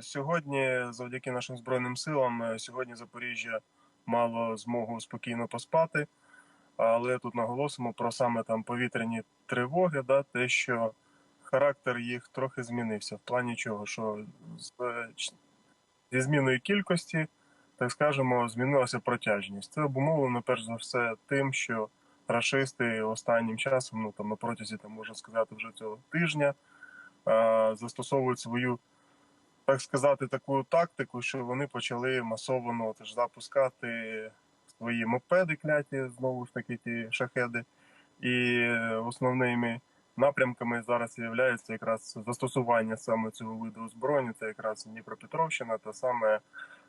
Сьогодні, завдяки нашим збройним силам, е, сьогодні Запоріжжя мало змогу спокійно поспати. Але тут наголосимо про саме там повітряні тривоги, да, те, що характер їх трохи змінився. В плані чого, що з, зі зміною кількості, так скажемо, змінилася протяжність. Це обумовлено перш за все тим, що рашисти останнім часом, ну там на протязі там можна сказати, вже цього тижня, е, застосовують свою так сказати, таку тактику, що вони почали масово ну, запускати свої мопеди кляті, знову ж таки, ті шахеди. І основними напрямками зараз є якраз застосування саме цього виду озброєння, це якраз Дніпропетровщина та саме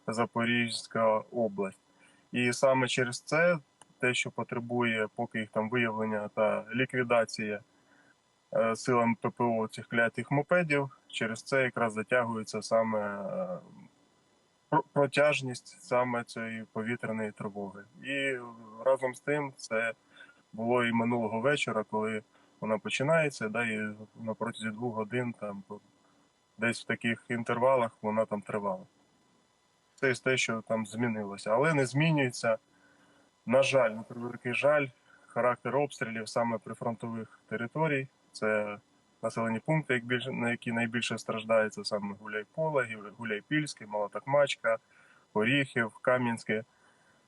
Запорізька область. І саме через це те, що потребує поки їх там виявлення та ліквідація е, силами ППО цих клятих мопедів, через це якраз затягується саме е, протяжність саме цієї повітряної тривоги. І разом з тим це було і минулого вечора, коли вона починається, да, і на протязі двох годин там десь в таких інтервалах вона там тривала. Це те, що там змінилося, але не змінюється. На жаль, на превеликий жаль, характер обстрілів саме прифронтових територій. Це населені пункти, як більше, на які найбільше страждає, це саме Гуляйполе, Гу- Гуляйпільське, Малотакмачка, Оріхів, Кам'янське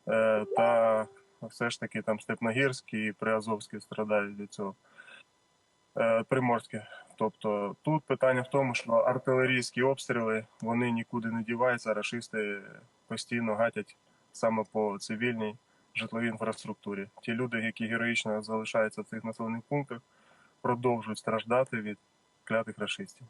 е, та все ж таки там Степногірський і Приазовський страдають від цього. Е, Приморське. Тобто тут питання в тому, що артилерійські обстріли вони нікуди не діваються, рашисти постійно гатять саме по цивільній житловій інфраструктурі. Ті люди, які героїчно залишаються в цих населених пунктах, продовжують страждати від клятих рашистів.